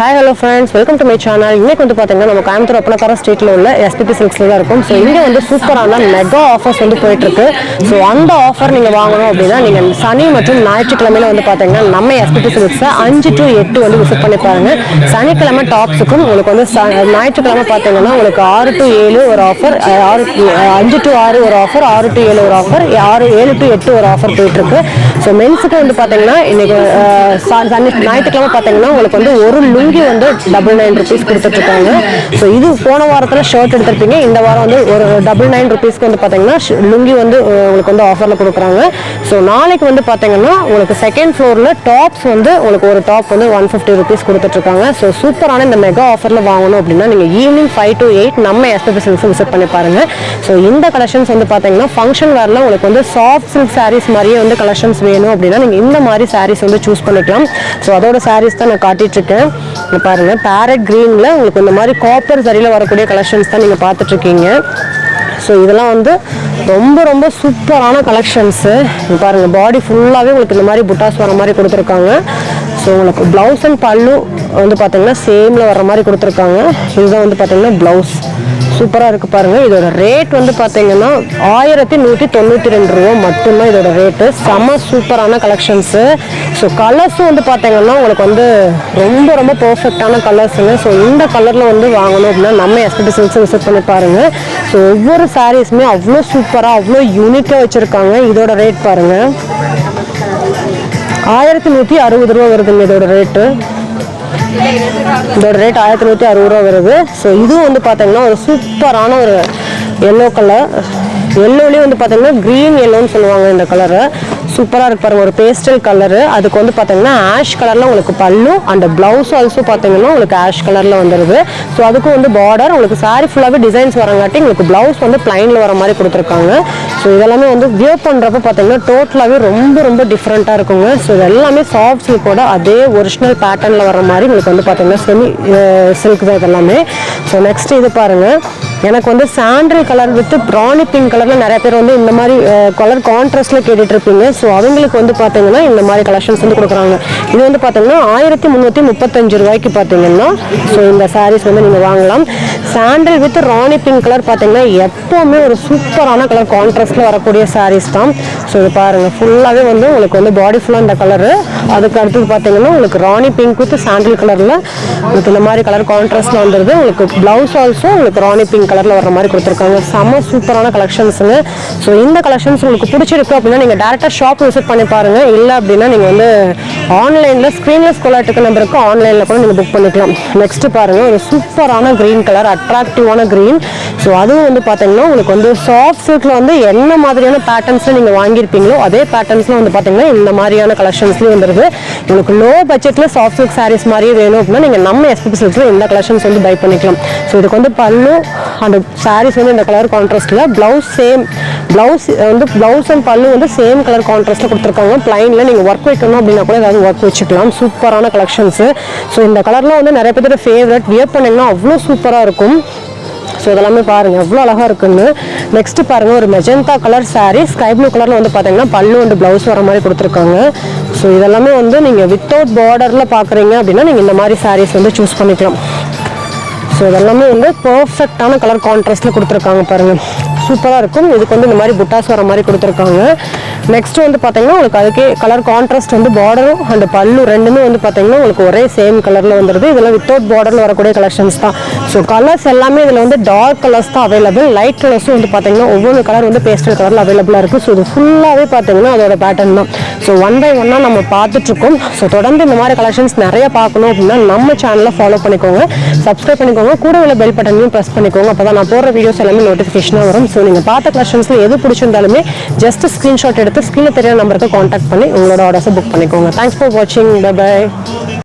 Hi hello friends welcome to my channel இன்னைக்கு வந்து பார்த்தீங்கன்னா நம்ம கோயம்புத்தூர் அப்பனக்கார ஸ்ட்ரீட்டில் உள்ள எஸ்பிபி சில்க்ஸில் தான் இருக்கும். ஸோ இங்கே வந்து சூப்பரான மெகா ஆஃபர்ஸ் வந்து போயிட்டுருக்கு. ஸோ அந்த ஆஃபர் நீங்கள் வாங்கணும் அப்படின்னா நீங்கள் சனி மற்றும் ஞாயிற்றுக்கிழமையில வந்து பார்த்தீங்கன்னா நம்ம எஸ்பிபி சில்க்ஸை அஞ்சு டு எட்டு வந்து விசிட் பண்ணி பாருங்கள் சனிக்கிழமை டாப்ஸுக்கும் உங்களுக்கு வந்து ஞாயிற்றுக்கிழமை பார்த்தீங்கன்னா உங்களுக்கு ஆறு டு ஏழு ஒரு ஆஃபர் ஆறு அஞ்சு டு ஆறு ஒரு ஆஃபர் ஆறு டு ஏழு ஒரு ஆஃபர் ஆறு ஏழு டு எட்டு ஒரு ஆஃபர் போயிட்டுருக்கு. ஸோ மென்ஸுக்கு வந்து பார்த்தீங்கன்னா இன்னைக்கு சனி ஞாயிற்றுக்கிழமை பார்த்தீங்கன்னா உங்களுக்கு வந்து ஒரு லுங்கி வந்து டபுள் நைன் ருபீஸ் கொடுத்துட்ருக்காங்க. ஸோ இது போன வாரத்தில் ஷர்ட் எடுத்திருப்பீங்க. இந்த வாரம் வந்து ஒரு டபுள் நைன் ருபீஸ்க்கு வந்து பார்த்தீங்கன்னா லுங்கி வந்து உங்களுக்கு வந்து ஆஃபரில் கொடுக்குறாங்க. ஸோ நாளைக்கு வந்து பார்த்தீங்கன்னா உங்களுக்கு செகண்ட் ஃப்ளோரில் டாப்ஸ் வந்து உங்களுக்கு ஒரு டாப் வந்து ஒன் ஃபிஃப்டி ருபீஸ் கொடுத்துட்ருக்காங்க. ஸோ சூப்பரான இந்த மெகா ஆஃபரில் வாங்கணும் அப்படின்னா நீங்கள் ஈவினிங் ஃபைவ் டு எயிட் நம்ம எஸ்பிபி சில்க்ஸ் விசிட் பண்ணி பாருங்கள் ஸோ இந்த கலெக்ஷன்ஸ் வந்து பார்த்தீங்கன்னா ஃபங்க்ஷன் வேரில் உங்களுக்கு வந்து சாஃப்ட் சில்க் சாரீஸ் மாதிரியே வந்து கலெக்ஷன்ஸ் வேணும் அப்படின்னா நீங்கள் இந்த மாதிரி சாரீஸ் வந்து சூஸ் பண்ணிக்கலாம். ஸோ அதோட சாரீஸ் தான் நான் காட்டிகிட்ருக்கேன் இங்கே பாருங்கள் பேரட் க்ரீனில் உங்களுக்கு இந்த மாதிரி காப்பர் சரியில் வரக்கூடிய கலெக்ஷன்ஸ் தான் நீங்கள் பார்த்துட்ருக்கீங்க. ஸோ இதெல்லாம் வந்து ரொம்ப ரொம்ப சூப்பரான கலெக்ஷன்ஸு பாருங்கள் பாடி ஃபுல்லாகவே உங்களுக்கு இந்த மாதிரி புட்டாஸ் வர மாதிரி கொடுத்துருக்காங்க. ஸோ உங்களுக்கு ப்ளவுஸ் அண்ட் பல்லு வந்து பார்த்தீங்கன்னா சேமில் வர மாதிரி கொடுத்துருக்காங்க. இதுதான் வந்து பார்த்தீங்கன்னா ப்ளவுஸ் சூப்பராக இருக்குது பாருங்கள் இதோட ரேட் வந்து பார்த்தீங்கன்னா ஆயிரத்தி நூற்றி தொண்ணூற்றி ரெண்டு ரூபா மட்டும்தான் இதோட ரேட்டு செம சூப்பரான கலெக்ஷன்ஸு ஸோ கலர்ஸும் வந்து பார்த்தீங்கன்னா உங்களுக்கு வந்து ரொம்ப ரொம்ப பர்ஃபெக்டான கலர்ஸுங்க ஸோ இந்த கலரில் வந்து வாங்கணும் அப்படின்னா நம்ம எஸ்பிடி விசிட் பண்ணி பாருங்கள் ஸோ ஒவ்வொரு சாரீஸுமே அவ்வளோ சூப்பராக அவ்வளோ யூனிக்காக வச்சுருக்காங்க. இதோட ரேட் பாருங்கள் ஆயிரத்தி நூற்றி அறுபது ரூபா வருதுங்க இதோட ரேட்டு இதோட ரேட் ஆயிரத்தி நூற்றி அறுபது ரூபா வருது. ஸோ இதுவும் வந்து பார்த்தீங்கன்னா ஒரு சூப்பரான ஒரு எல்லோ கலர் எல்லோலேயும் வந்து பார்த்தீங்கன்னா க்ரீன் எல்லோன்னு சொல்லுவாங்க இந்த கலரு சூப்பராக இருக்கு பாருங்க ஒரு பேஸ்டல் கலரு அதுக்கு வந்து பார்த்தீங்கன்னா ஆஷ் கலரில் உங்களுக்கு பல்லு அண்ட் ப்ளவுஸ் ஆல்சோ பார்த்தீங்கன்னா உங்களுக்கு ஆஷ் கலரில் வந்துடுது ஸோ அதுக்கும் வந்து பார்டர் உங்களுக்கு சாரி ஃபுல்லாகவே டிசைன்ஸ் வரங்காட்டி உங்களுக்கு ப்ளவுஸ் வந்து பிளைனில் வர மாதிரி கொடுத்துருக்காங்க. ஸோ இதெல்லாமே வந்து வியர் பண்ணுறப்ப பார்த்தீங்கன்னா டோட்டலாகவே ரொம்ப ரொம்ப டிஃப்ரெண்ட்டாக இருக்குங்க. ஸோ இது எல்லாமே சாஃப்ட் சில்கோட அதே ஒரிஜினல் பேட்டர்னில் வர மாதிரி உங்களுக்கு வந்து பார்த்தீங்கன்னா செமி சில்க் தான் இதெல்லாமே ஸோ நெக்ஸ்ட் இது பாருங்கள் எனக்கு வந்து சாண்டல் கலர் வித் ப்ராணி பிங்க் கலரில் நிறைய பேர் வந்து இந்த மாதிரி கலர் கான்ட்ராஸ்டில் கேட்டுட்ருப்பீங்க. ஸோ அவங்களுக்கு வந்து பார்த்தீங்கன்னா இந்த மாதிரி கலெக்ஷன்ஸ் வந்து கொடுக்குறாங்க. இது வந்து பார்த்தீங்கன்னா ஆயிரத்தி முந்நூற்றி முப்பத்தஞ்சு ரூபாய்க்கு பார்த்தீங்கன்னா ஸோ இந்த சாரீஸ் வந்து நீங்கள் வாங்கலாம். Sandal with rani pink colour பார்த்தீங்கன்னா எப்போவுமே ஒரு சூப்பரான கலர் கான்ட்ராஸ்டில் வரக்கூடிய சாரீஸ் தான். ஸோ இது பாருங்கள் ஃபுல்லாகவே வந்து உங்களுக்கு வந்து பாடி ஃபுல்லாக இந்த கலரு அதுக்கு அடுத்தது பார்த்தீங்கன்னா உங்களுக்கு ராணி பிங்க் வித் சாண்டில் கலரில் உங்களுக்கு இந்த மாதிரி கலர் கான்ட்ராஸ்டில் வந்துடுது உங்களுக்கு ப்ளவுஸ் ஆல்சோ உங்களுக்கு ராணி பிங்க் கலரில் வர மாதிரி கொடுத்துருக்காங்க. செம்ம சூப்பரான கலெக்ஷன்ஸுங்க ஸோ இந்த கலெக்ஷன்ஸ் உங்களுக்கு பிடிச்சிருக்கு அப்படின்னா நீங்கள் டேரெக்டாக ஷாப் விசிட் பண்ணி பாருங்கள் இல்லை அப்படின்னா நீங்கள் வந்து ஆன்லைனில் ஸ்க்ரீன்லெஸ் கொலாட்டுக்கு நம்பருக்கு ஆன்லைனில் கூட நீங்கள் புக் பண்ணிக்கலாம். நெக்ஸ்ட்டு பாருங்கள் ஒரு சூப்பரான க்ரீன் கலர் அட்ராக்டிவான க்ரீன் ஸோ அதுவும் வந்து பார்த்தீங்கன்னா உங்களுக்கு வந்து சாஃப்ட் சில்கில் வந்து என்ன மாதிரியான பேட்டர்ன்ஸில் நீங்கள் வாங்கியிருப்பீங்களோ அதே பேட்டர்ன்ஸில் வந்து பார்த்தீங்கன்னா இந்த மாதிரியான கலெக்ஷன்ஸ்லேயும் வந்துருது. உங்களுக்கு லோ பட்ஜெட்டில் சாஃப்ட் சில்க் சாரீஸ் மாதிரியே வேணும் அப்படின்னா நீங்கள் நம்ம எஸ்பிபி சில்க்ஸில் இந்த கலெக்ஷன்ஸ் வந்து பை பண்ணிக்கலாம். ஸோ இதுக்கு வந்து பல்லு அந்த சாரீஸ் வந்து இந்த கலர் கான்ட்ராஸ்ட்டில் ப்ளவுஸ் சேம் ப்ளவுஸ் வந்து ப்ளவுஸ் அண்ட் பல்லு வந்து சேம் கலர் கான்ட்ராஸ்ட்டில் கொடுத்துருக்காங்க. ப்ளைனில் நீங்கள் ஒர்க் வைக்கணும் அப்படின்னா கூட ஏதாவது ஒர்க் வச்சுக்கலாம். சூப்பரான கலெக்ஷன்ஸு ஸோ இந்த கலர்லாம் வந்து நிறைய பேரோட ஃபேவரட் வியர் பண்ணிங்கன்னா அவ்வளோ சூப்பராக இருக்கும். ஸோ இதெல்லாமே பாருங்கள் எவ்வளோ அழகாக இருக்குன்னு. நெக்ஸ்ட் பாருங்கள் ஒரு magenta colour sari sky blue கலரில் வந்து பார்த்தீங்கன்னா பல்லு வந்து ப்ளவுஸ் வர மாதிரி கொடுத்துருக்காங்க. ஸோ இதெல்லாமே வந்து நீங்கள் வித்தவுட் பார்டரில் பார்க்குறீங்க அப்படின்னா நீங்கள் இந்த மாதிரி சாரீஸ் வந்து சூஸ் பண்ணிக்கலாம். ஸோ இதெல்லாமே வந்து பர்ஃபெக்டான கலர் கான்ட்ராஸ்ட்டில் கொடுத்துருக்காங்க பாருங்கள் சூப்பராக இருக்கும். இதுக்கு வந்து இந்த மாதிரி புட்டாஸ் வர மாதிரி கொடுத்துருக்காங்க. நெக்ஸ்ட் வந்து பார்த்தீங்கன்னா உங்களுக்கு அதுக்கே கலர் கான்ட்ராஸ்ட் வந்து பார்டரும் அண்ட் பல்லு ரெண்டுமே வந்து பார்த்தீங்கன்னா உங்களுக்கு ஒரே சேம் கலரில் வந்துடுது இதெல்லாம் வித்தவுட் பார்டரில் வரக்கூடிய கலெக்ஷன்ஸ் தான். ஸோ கலர்ஸ் எல்லாமே இதில் வந்து டார்க் கலர்ஸ் தான் அவைலபிள் லைட் கலர்ஸும் வந்து பார்த்தீங்கன்னா ஒவ்வொரு கலர் வந்து பேஸ்டல் கலரில் அவைலபிளாக இருக்குது ஸோ இது ஃபுல்லாகவே பார்த்தீங்கன்னா அதோட பேட்டர்ன் தான். ஸோ ஒன் பை ஒன்னாக நம்ம பார்த்துட்ருக்கோம். ஸோ தொடர்ந்து இந்த மாதிரி கலெக்ஷன்ஸ் நிறைய பார்க்கணும் அப்படின்னா நம்ம சேனலை ஃபாலோ பண்ணிக்கோங்க. சப்ஸ்கிரைப் பண்ணிக்கோங்க. கூட உள்ள பெல் பட்டனையும் ப்ரெஸ் பண்ணிக்கோங்க. அப்போ தான் நான் போடுற வீடியோஸ் எல்லாமே நோட்டிஃபிகேஷனாக வரும். ஸோ நீங்கள் பார்த்த கலெக்ஷன்ஸில் எது பிடிச்சிருந்தாலுமே ஜஸ்ட் ஸ்க்ரீன்ஷாட் எடுத்து ஸ்க்ரீனில் தெரியாத நம்பருக்கு காண்டாக்ட் பண்ணி உங்களோட ஆர்டர்ஸை புக் பண்ணிக்கோங்க. தேங்க்ஸ் ஃபார் வாட்சிங் பை